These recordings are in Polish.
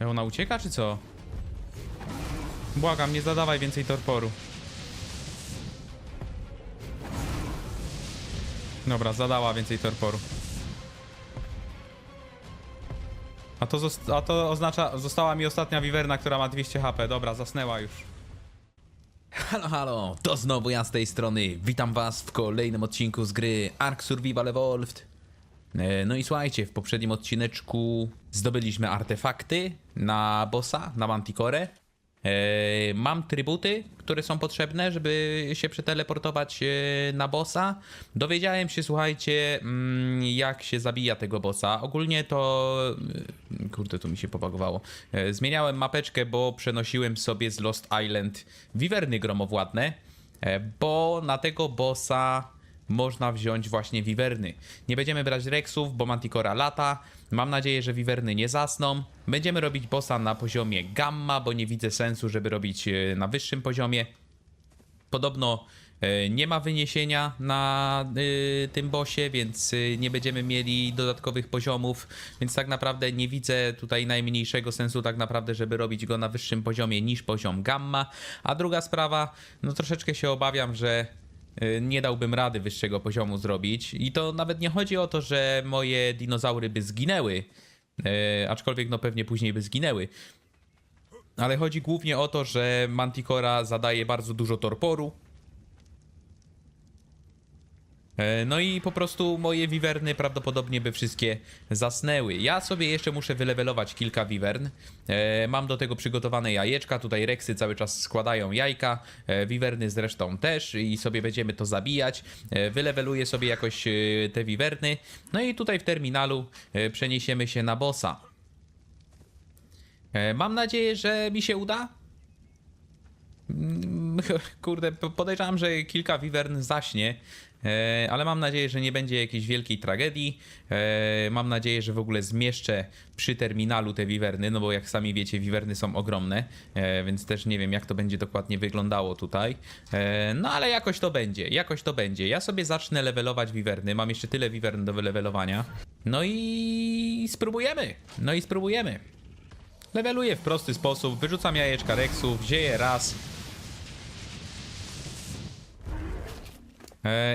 E, Ona ucieka, czy co? Błagam, nie zadawaj więcej torporu. Dobra, zadała więcej torporu. A to, a to oznacza, została mi ostatnia wiwerna, która ma 200 HP. Dobra, zasnęła już. Halo, halo, to znowu ja z tej strony. Witam was w kolejnym odcinku z gry Ark Survival Evolved. E, No i słuchajcie, w poprzednim odcineczku zdobyliśmy artefakty na bossa, na Manticore. E, Mam trybuty, które są potrzebne, żeby się przeteleportować e, na bossa. Dowiedziałem się, słuchajcie, mm, jak się zabija tego bossa. Ogólnie to... Kurde, tu mi się pobagowało. Zmieniałem mapeczkę, bo przenosiłem sobie z Lost Island wiwerny gromowładne, bo na tego bossa można wziąć właśnie wiwerny. Nie będziemy brać Rexów, bo Manticora lata. Mam nadzieję, że wiwerny nie zasną. Będziemy robić bossa na poziomie gamma, bo nie widzę sensu, żeby robić e, na wyższym poziomie. Podobno e, nie ma wyniesienia na y, tym bosie, więc nie będziemy mieli dodatkowych poziomów, więc tak naprawdę nie widzę tutaj najmniejszego sensu tak naprawdę, żeby robić go na wyższym poziomie niż poziom gamma. A druga sprawa, no troszeczkę się obawiam, że nie dałbym rady wyższego poziomu zrobić i to nawet nie chodzi o to, że moje dinozaury by zginęły, y, aczkolwiek no pewnie później by zginęły. Ale chodzi głównie o to, że Manticora zadaje bardzo dużo torporu. E, No i po prostu moje wiwerny prawdopodobnie by wszystkie zasnęły. Ja sobie jeszcze muszę wylewelować kilka wiwern. E, Mam do tego przygotowane jajeczka. Tutaj reksy cały czas składają jajka. E, Wiwerny zresztą też i sobie będziemy to zabijać. Wyleweluję sobie jakoś te wiwerny. No i tutaj w terminalu przeniesiemy się na bossa. Mam nadzieję, że mi się uda. Mm, Kurde, po- podejrzewam, że kilka wiwern zaśnie, ale mam nadzieję, że nie będzie jakiejś wielkiej tragedii. E, Mam nadzieję, że w ogóle zmieszczę przy terminalu te wiwerny, no bo jak sami wiecie, wiwerny są ogromne, e, więc też nie wiem, jak to będzie dokładnie wyglądało tutaj. E, No ale jakoś to będzie, jakoś to będzie. Ja sobie zacznę levelować wiwerny, mam jeszcze tyle wiwern do wylevelowania. No i spróbujemy, no i spróbujemy. Leveluję w prosty sposób, wyrzucam jajeczka Rexów, zieję raz.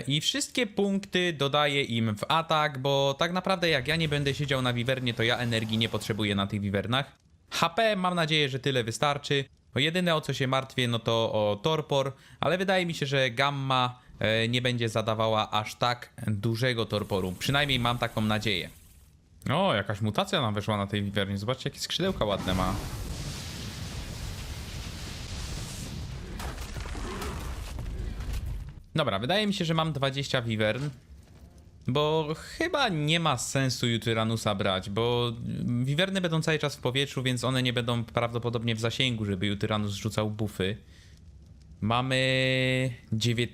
I wszystkie punkty dodaję im w atak, bo tak naprawdę jak ja nie będę siedział na wiwernie, to ja energii nie potrzebuję na tych wiwernach. HP mam nadzieję, że tyle wystarczy. O jedyne o co się martwię, no to o torpor, ale wydaje mi się, że gamma e, nie będzie zadawała aż tak dużego torporu. Przynajmniej mam taką nadzieję. O, jakaś mutacja nam weszła na tej wiwernie. Zobaczcie, jakie skrzydełka ładne ma. Dobra, wydaje mi się, że mam 20 wiwern. Bo chyba nie ma sensu Jutyranusa brać, bo wiwerny będą cały czas w powietrzu, więc one nie będą prawdopodobnie w zasięgu, żeby Jutyranus rzucał bufy. Mamy 9...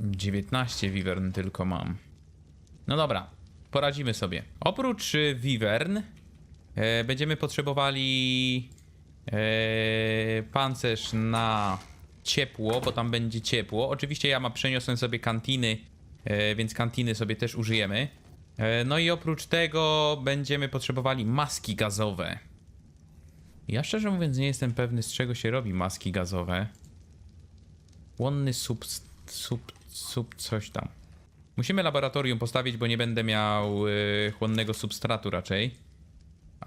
19 wiwern tylko mam. No dobra, poradzimy sobie. Oprócz wiwern e, będziemy potrzebowali e, pancerz na ciepło, bo tam będzie ciepło. Oczywiście ja ma przeniosłem sobie kantiny, e, więc kantiny sobie też użyjemy. E, no i oprócz tego będziemy potrzebowali maski gazowe. Ja szczerze mówiąc nie jestem pewny z czego się robi maski gazowe. Łonny sub, sub, sub coś tam. Musimy laboratorium postawić, bo nie będę miał y, chłonnego substratu raczej.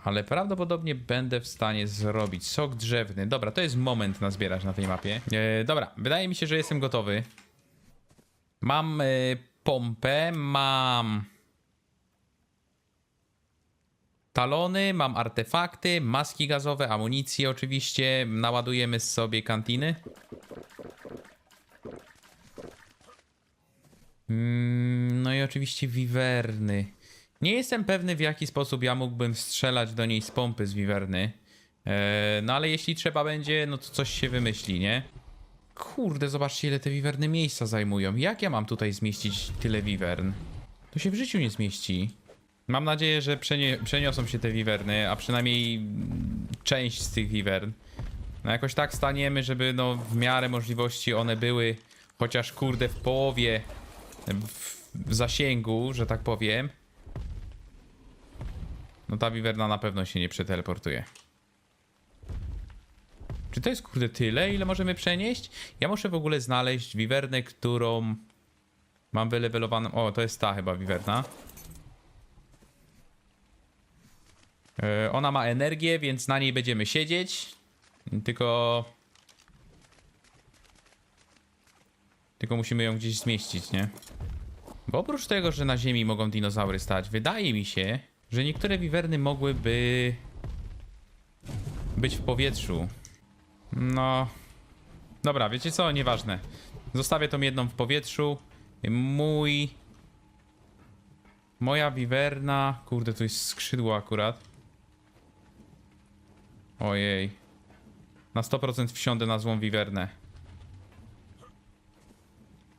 Ale prawdopodobnie będę w stanie zrobić sok drzewny. Dobra, to jest moment na zbierać na tej mapie. E, dobra, wydaje mi się, że jestem gotowy. Mam y, pompę, mam talony, mam artefakty, maski gazowe, amunicję oczywiście. Naładujemy sobie kantiny. Mm, No i oczywiście wiwerny. Nie jestem pewny w jaki sposób ja mógłbym strzelać do niej z pompy z wiwerny. Eee, no ale jeśli trzeba będzie, no to coś się wymyśli, nie? Kurde, zobaczcie ile te wiwerny miejsca zajmują. Jak ja mam tutaj zmieścić tyle wiwern? To się w życiu nie zmieści. Mam nadzieję, że przenie przeniosą się te wiwerny, a przynajmniej część z tych wiwern. No jakoś tak staniemy, żeby no w miarę możliwości one były chociaż kurde w połowie w zasięgu, że tak powiem. No ta wiwerna na pewno się nie przeteleportuje. Czy to jest kurde tyle, ile możemy przenieść? Ja muszę w ogóle znaleźć wiwernę, którą mam wylewelowaną. O, to jest ta chyba wiwerna. E, Ona ma energię, więc na niej będziemy siedzieć. Tylko. Tylko musimy ją gdzieś zmieścić, nie? Bo oprócz tego, że na ziemi mogą dinozaury stać, wydaje mi się, że niektóre wiwerny mogłyby być w powietrzu. No. Dobra, wiecie co? Nieważne. Zostawię tą jedną w powietrzu. Mój. Moja wiwerna. Kurde, tu jest skrzydło akurat. Ojej. Na 100% wsiądę na złą wiwernę.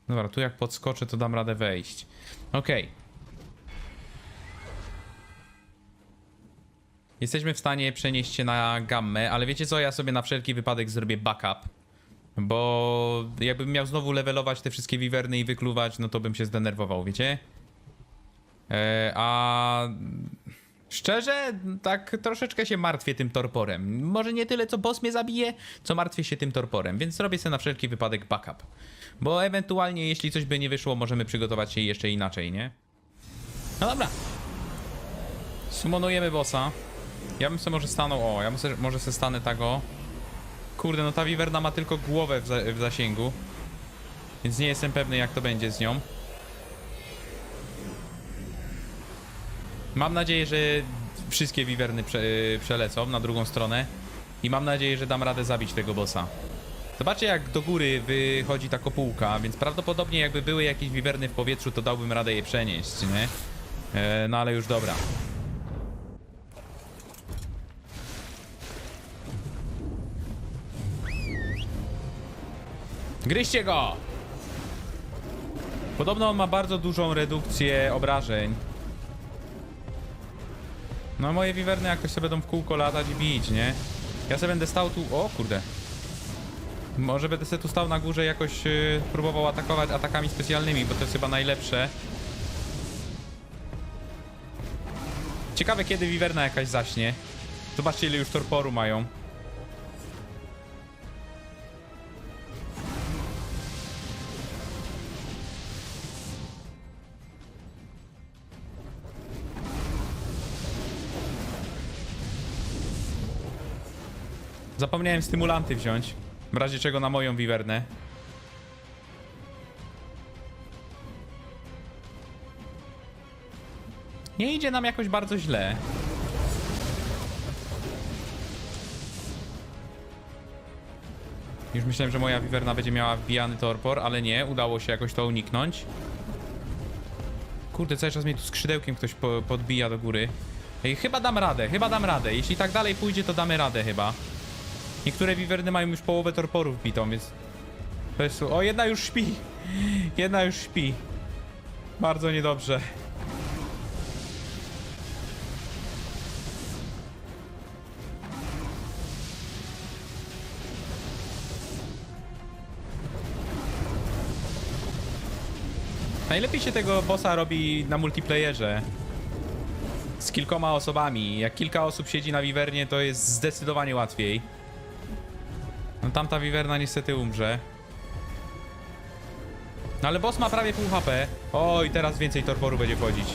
Dobra, tu jak podskoczę, to dam radę wejść. Okej. Jesteśmy w stanie przenieść się na gammę, ale wiecie co? Ja sobie na wszelki wypadek zrobię backup. Bo jakbym miał znowu levelować te wszystkie wiwerny i wykluwać, no to bym się zdenerwował, wiecie? E, a szczerze, tak troszeczkę się martwię tym torporem. Może nie tyle, co boss mnie zabije, co martwię się tym torporem, więc zrobię sobie na wszelki wypadek backup. Bo ewentualnie, jeśli coś by nie wyszło, możemy przygotować się jeszcze inaczej, nie? No dobra. Sumonujemy bossa. Ja bym sobie może stanął, o, ja bym se, może se stanę tak o. Kurde, no ta wiwerna ma tylko głowę w, za, w zasięgu. Więc nie jestem pewny jak to będzie z nią. Mam nadzieję, że wszystkie wiwerny prze, przelecą na drugą stronę. I mam nadzieję, że dam radę zabić tego bossa. Zobaczcie jak do góry wychodzi ta kopułka, więc prawdopodobnie jakby były jakieś wiwerny w powietrzu, to dałbym radę je przenieść, nie? E, no ale już dobra. Gryźcie go! Podobno on ma bardzo dużą redukcję obrażeń. No moje wiwerny jakoś sobie będą w kółko latać i bić, nie? Ja sobie będę stał tu... O kurde. Może będę sobie tu stał na górze jakoś yy, próbował atakować atakami specjalnymi, bo to jest chyba najlepsze. Ciekawe kiedy wiwerna jakaś zaśnie. Zobaczcie ile już torporu mają. Zapomniałem stymulanty wziąć. W razie czego na moją wiwernę. Nie idzie nam jakoś bardzo źle. Już myślałem, że moja wiwerna będzie miała wbijany torpor, ale nie, udało się jakoś to uniknąć. Kurde, cały czas mnie tu skrzydełkiem ktoś po podbija do góry. Ej, chyba dam radę, chyba dam radę. Jeśli tak dalej pójdzie, to damy radę chyba. Niektóre wiwerny mają już połowę torporów wbitą, więc... Jest... O, jedna już śpi! Jedna już śpi. Bardzo niedobrze. Najlepiej się tego bossa robi na multiplayerze. Z kilkoma osobami. Jak kilka osób siedzi na wiwernie, to jest zdecydowanie łatwiej. Tamta wiwerna niestety umrze. No ale boss ma prawie pół HP. Oj, teraz więcej torporu będzie wchodzić.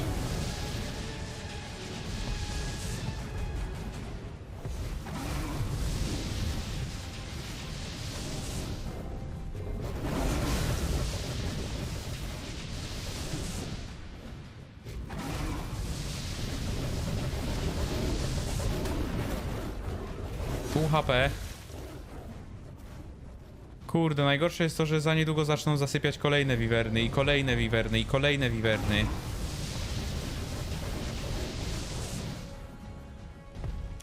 Pół HP. Kurde, najgorsze jest to, że za niedługo zaczną zasypiać kolejne wiwerny i kolejne wiwerny i kolejne wiwerny.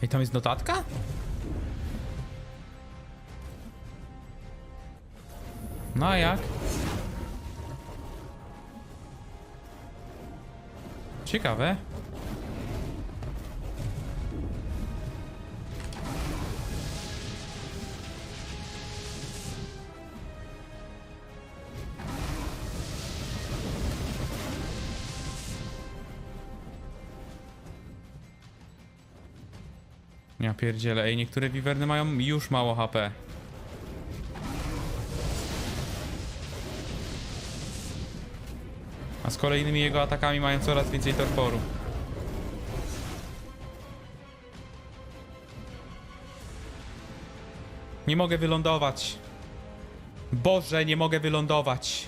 Ej, tam jest notatka? No jak? Ciekawe. Ja pierdzielę. Ej, niektóre wiwerny mają już mało HP. A z kolejnymi jego atakami mają coraz więcej torporu. Nie mogę wylądować. Boże, nie mogę wylądować.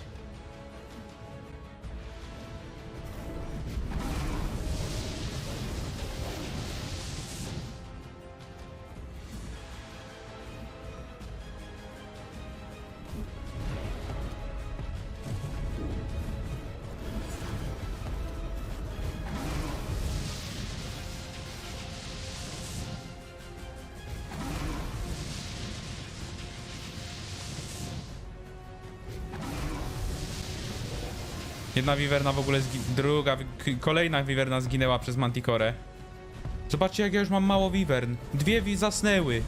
Jedna wiwerna w ogóle druga, kolejna wiwerna zginęła przez Manticore. Zobaczcie jak ja już mam mało wiwern. Dwie wi zasnęły.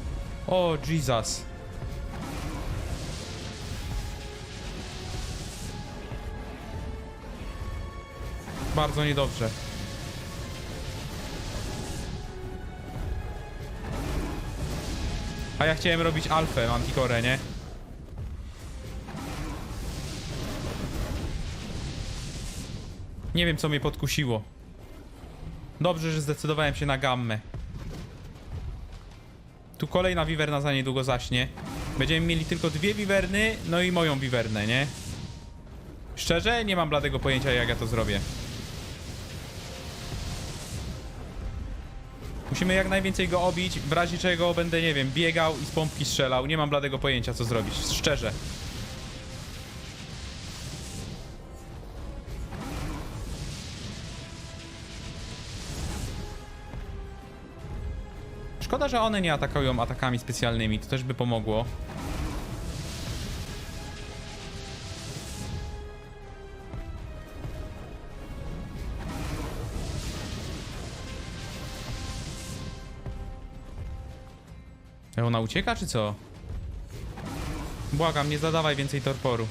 O Jesus. Bardzo niedobrze. A ja chciałem robić alfę Manticore, nie? Nie wiem, co mnie podkusiło. Dobrze, że zdecydowałem się na gammę. Tu kolejna wiwerna za niedługo zaśnie. Będziemy mieli tylko dwie wiwerny, no i moją wiwernę, nie? Szczerze, nie mam bladego pojęcia, jak ja to zrobię. Musimy jak najwięcej go obić, w razie czego będę, nie wiem, biegał i z pompki strzelał. Nie mam bladego pojęcia, co zrobić. Szczerze. Że one nie atakują atakami specjalnymi, to też by pomogło. E, Ona ucieka, czy co? Błagam, nie zadawaj więcej torporu.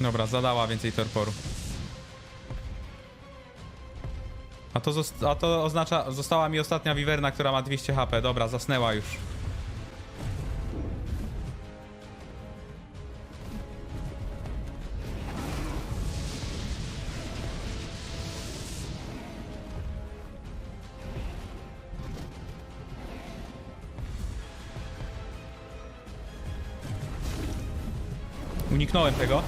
Dobra, zadała więcej torporu. To, a to oznacza, została mi ostatnia wiwerna, która ma 200 HP. Dobra, zasnęła już. Uniknąłem tego.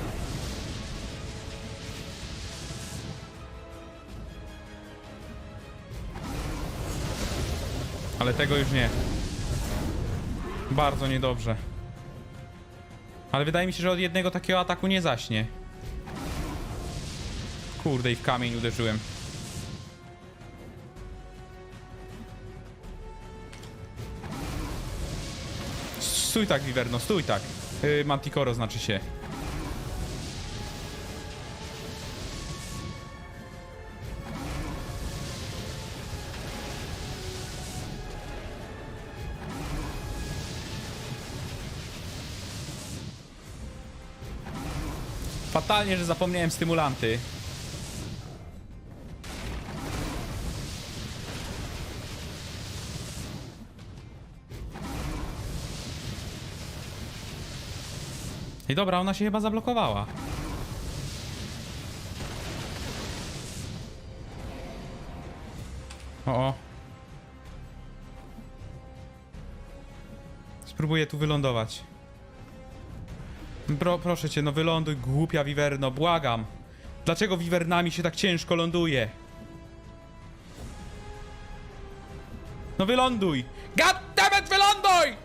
Ale tego już nie. Bardzo niedobrze. Ale wydaje mi się, że od jednego takiego ataku nie zaśnie. Kurde, i w kamień uderzyłem. Stój tak, Wiverno, stój tak. Yy, Manticoro znaczy się. Fatalnie, że zapomniałem stymulanty. I dobra, ona się chyba zablokowała. O, o. Spróbuję tu wylądować. Pro, proszę cię, no wyląduj, głupia wiwerno, błagam. Dlaczego wiwernami się tak ciężko ląduje? No wyląduj! Goddammit, wyląduj!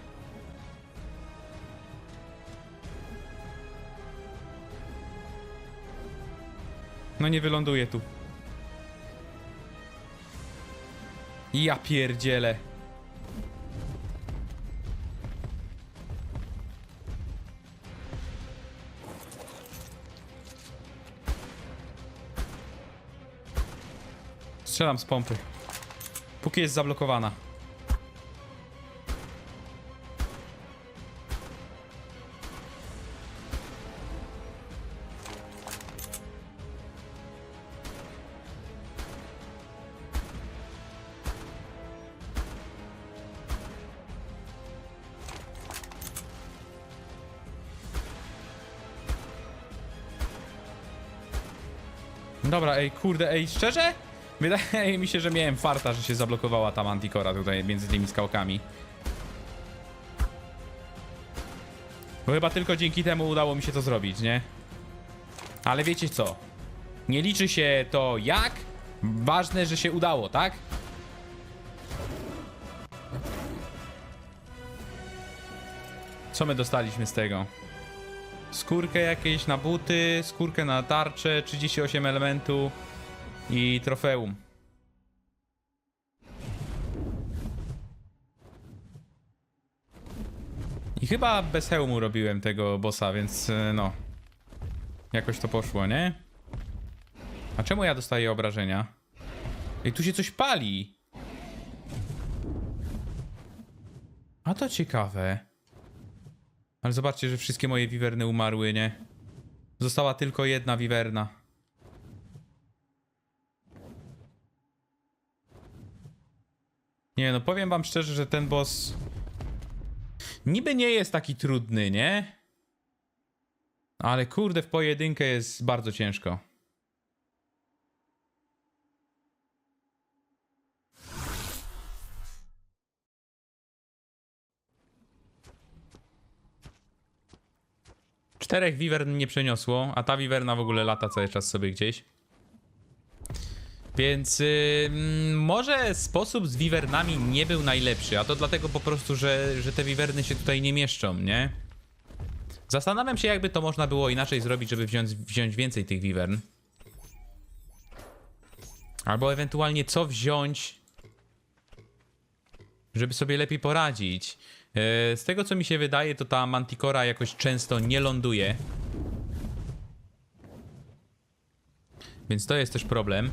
No nie wyląduję tu. Ja pierdzielę. Strzelam z pompy. Póki jest zablokowana. Dobra, ej, kurde, ej, szczerze? Wydaje mi się, że miałem farta, że się zablokowała ta Manticora tutaj między tymi skałkami. Bo chyba tylko dzięki temu udało mi się to zrobić, nie? Ale wiecie co? Nie liczy się to jak, ważne, że się udało, tak? Co my dostaliśmy z tego? Skórkę jakieś na buty, skórkę na tarczę, 38 elementu i trofeum. I chyba bez hełmu robiłem tego bossa, więc e, no. Jakoś to poszło, nie? A czemu ja dostaję obrażenia? Ej, tu się coś pali. A to ciekawe. Ale zobaczcie, że wszystkie moje wiwerny umarły, nie? Została tylko jedna wiwerna. Nie no, powiem wam szczerze, że ten boss niby nie jest taki trudny, nie? Ale kurde, w pojedynkę jest bardzo ciężko. Czterech wiwern nie przeniosło, a ta wiwerna w ogóle lata cały czas sobie gdzieś. Więc może sposób z wiwernami nie był najlepszy, a to dlatego po prostu, że, że te wiwerny się tutaj nie mieszczą, nie? Zastanawiam się, jakby to można było inaczej zrobić, żeby wziąć, wziąć więcej tych wiwern. Albo ewentualnie co wziąć, żeby sobie lepiej poradzić. Yy, Z tego co mi się wydaje, to ta Manticora jakoś często nie ląduje. Więc to jest też problem.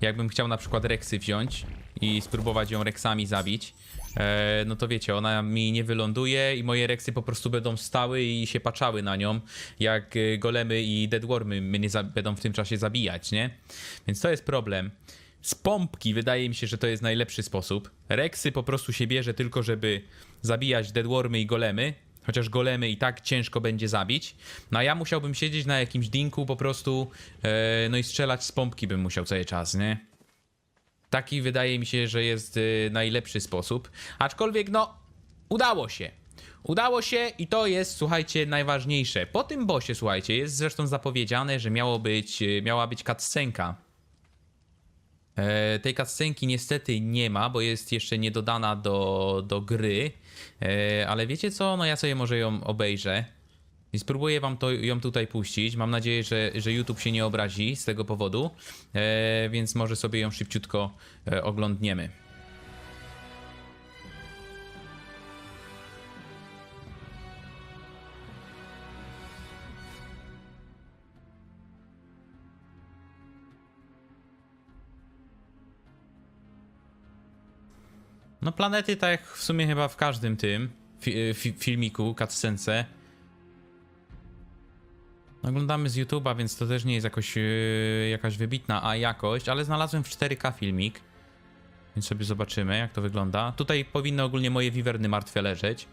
Jakbym chciał na przykład Rexy wziąć i spróbować ją Rexami zabić, e, no to wiecie, ona mi nie wyląduje i moje Rexy po prostu będą stały i się paczały na nią, jak e, golemy i deadwormy mnie będą w tym czasie zabijać, nie? Więc to jest problem. Z pompki wydaje mi się, że to jest najlepszy sposób. Rexy po prostu się bierze tylko, żeby zabijać deadwormy i golemy, chociaż golemy i tak ciężko będzie zabić. No a ja musiałbym siedzieć na jakimś dinku po prostu, e, no i strzelać z pompki bym musiał cały czas, nie? Taki wydaje mi się, że jest e, najlepszy sposób. Aczkolwiek no, udało się. Udało się i to jest, słuchajcie, najważniejsze. Po tym bosie, słuchajcie, jest zresztą zapowiedziane, że miało być, e, miała być cutscenka. E, tej cutscenki niestety nie ma, bo jest jeszcze nie dodana do, do gry. E, ale wiecie co? No ja sobie może ją obejrzę. I spróbuję wam to, ją tutaj puścić. Mam nadzieję, że, że YouTube się nie obrazi z tego powodu. E, więc może sobie ją szybciutko oglądniemy. No planety tak jak w sumie chyba w każdym tym fi, fi, filmiku, cutscence. Oglądamy z YouTube'a, więc to też nie jest jakoś, yy, jakaś wybitna a jakość, ale znalazłem w 4K filmik. Więc sobie zobaczymy, jak to wygląda. Tutaj powinny ogólnie moje wiwerny martwe leżeć.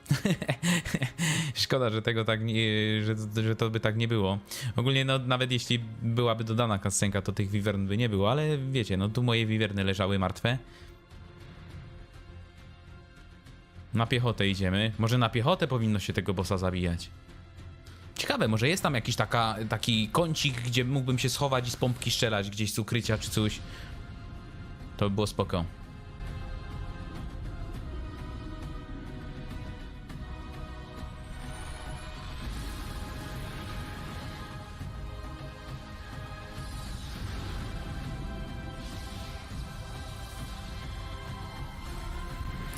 Szkoda, że tego tak nie, że, że to by tak nie było. Ogólnie, no, nawet jeśli byłaby dodana kascenka, to tych wiwern by nie było, ale wiecie, no tu moje wiwerny leżały martwe. Na piechotę idziemy. Może na piechotę powinno się tego bossa zabijać. Ciekawe, może jest tam jakiś taka, taki kącik, gdzie mógłbym się schować i z pompki strzelać gdzieś z ukrycia czy coś. To by było spoko.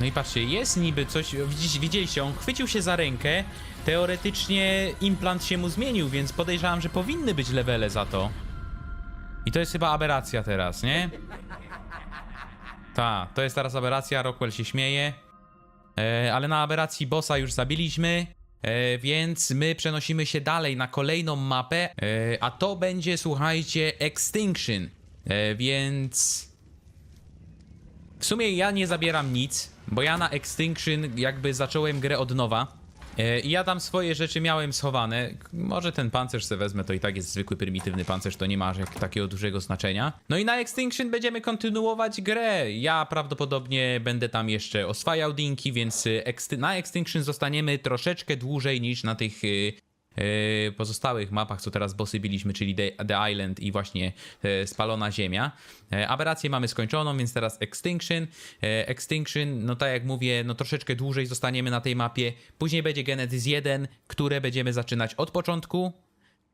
No i patrzcie, jest niby coś, widzicie, widzieliście, on chwycił się za rękę, teoretycznie implant się mu zmienił, więc podejrzewam, że powinny być levele za to. I to jest chyba aberracja teraz, nie? Ta, to jest teraz aberracja, Rockwell się śmieje. E, ale na aberracji bossa już zabiliśmy, e, więc my przenosimy się dalej na kolejną mapę, e, a to będzie, słuchajcie, Extinction. E, więc... W sumie ja nie zabieram nic, bo ja na Extinction jakby zacząłem grę od nowa. E, I ja tam swoje rzeczy miałem schowane. Może ten pancerz se wezmę, to i tak jest zwykły, prymitywny pancerz, to nie ma takiego dużego znaczenia. No i na Extinction będziemy kontynuować grę. Ja prawdopodobnie będę tam jeszcze oswajał dinki, więc exty- na Extinction zostaniemy troszeczkę dłużej niż na tych y, pozostałych mapach, co teraz bossy biliśmy, czyli The, Island i właśnie e, Spalona Ziemia. E, Aberrację mamy skończoną, więc teraz Extinction. E, Extinction, no tak jak mówię, no troszeczkę dłużej zostaniemy na tej mapie. Później będzie Genesis 1, które będziemy zaczynać od początku.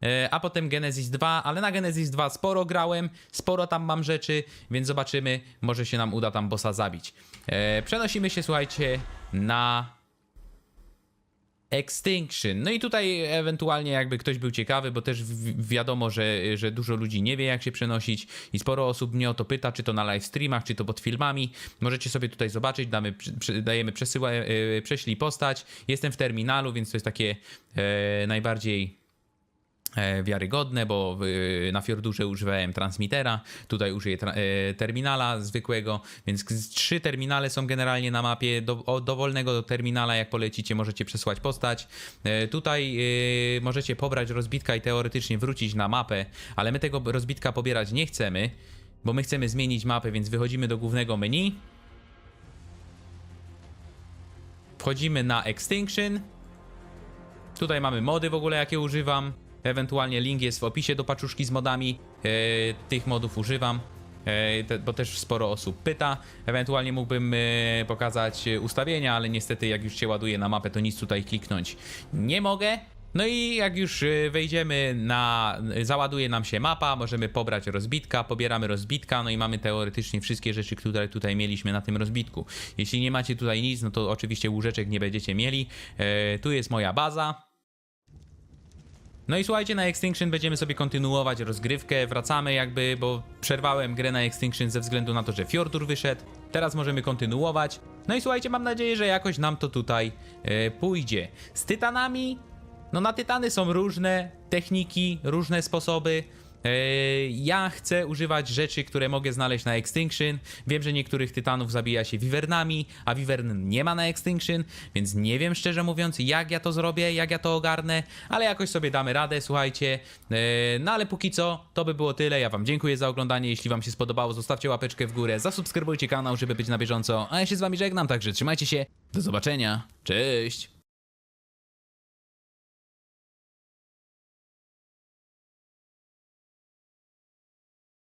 E, A potem Genesis 2, ale na Genesis 2 sporo grałem, sporo tam mam rzeczy, więc zobaczymy, może się nam uda tam bossa zabić. E, Przenosimy się, słuchajcie, na Extinction. No i tutaj ewentualnie jakby ktoś był ciekawy, bo też wi- wiadomo, że, że dużo ludzi nie wie jak się przenosić i sporo osób mnie o to pyta, czy to na live streamach, czy to pod filmami. Możecie sobie tutaj zobaczyć, damy, dajemy przesyła, e, prześlij postać. Jestem w terminalu, więc to jest takie e, najbardziej e, wiarygodne, bo na Fjordurze używałem transmitera, tutaj użyję tra- e, terminala zwykłego, więc trzy terminale są generalnie na mapie. Do, o, dowolnego terminala, jak polecicie, możecie przesłać postać. E, Tutaj możecie pobrać rozbitka i teoretycznie wrócić na mapę, ale my tego rozbitka pobierać nie chcemy, bo my chcemy zmienić mapę, więc wychodzimy do głównego menu. Wchodzimy na Extinction. Tutaj mamy mody w ogóle, jakie używam. Ewentualnie link jest w opisie do paczuszki z modami. E, tych modów używam, e, te, bo też sporo osób pyta. Ewentualnie mógłbym e, pokazać ustawienia, ale niestety jak już się ładuje na mapę, to nic tutaj kliknąć nie mogę. No i jak już wejdziemy na. Załaduje nam się mapa, możemy pobrać rozbitka, pobieramy rozbitka, no i mamy teoretycznie wszystkie rzeczy, które tutaj mieliśmy na tym rozbitku. Jeśli nie macie tutaj nic, no to oczywiście łóżeczek nie będziecie mieli. Tu jest moja baza. No i słuchajcie, na Extinction będziemy sobie kontynuować rozgrywkę, wracamy jakby, bo przerwałem grę na Extinction ze względu na to, że Fjordur wyszedł. Teraz możemy kontynuować. No i słuchajcie, mam nadzieję, że jakoś nam to tutaj e, pójdzie. Z Tytanami, no na Tytany są różne techniki, różne sposoby. E, Ja chcę używać rzeczy, które mogę znaleźć na Extinction. Wiem, że niektórych tytanów zabija się wiwernami, a wiwern nie ma na Extinction, więc nie wiem szczerze mówiąc, jak ja to zrobię, jak ja to ogarnę, ale jakoś sobie damy radę, słuchajcie. E, No ale póki co, to by było tyle. Ja Wam dziękuję za oglądanie. Jeśli Wam się spodobało, zostawcie łapeczkę w górę, zasubskrybujcie kanał, żeby być na bieżąco. A ja się z Wami żegnam, także trzymajcie się. Do zobaczenia. Cześć.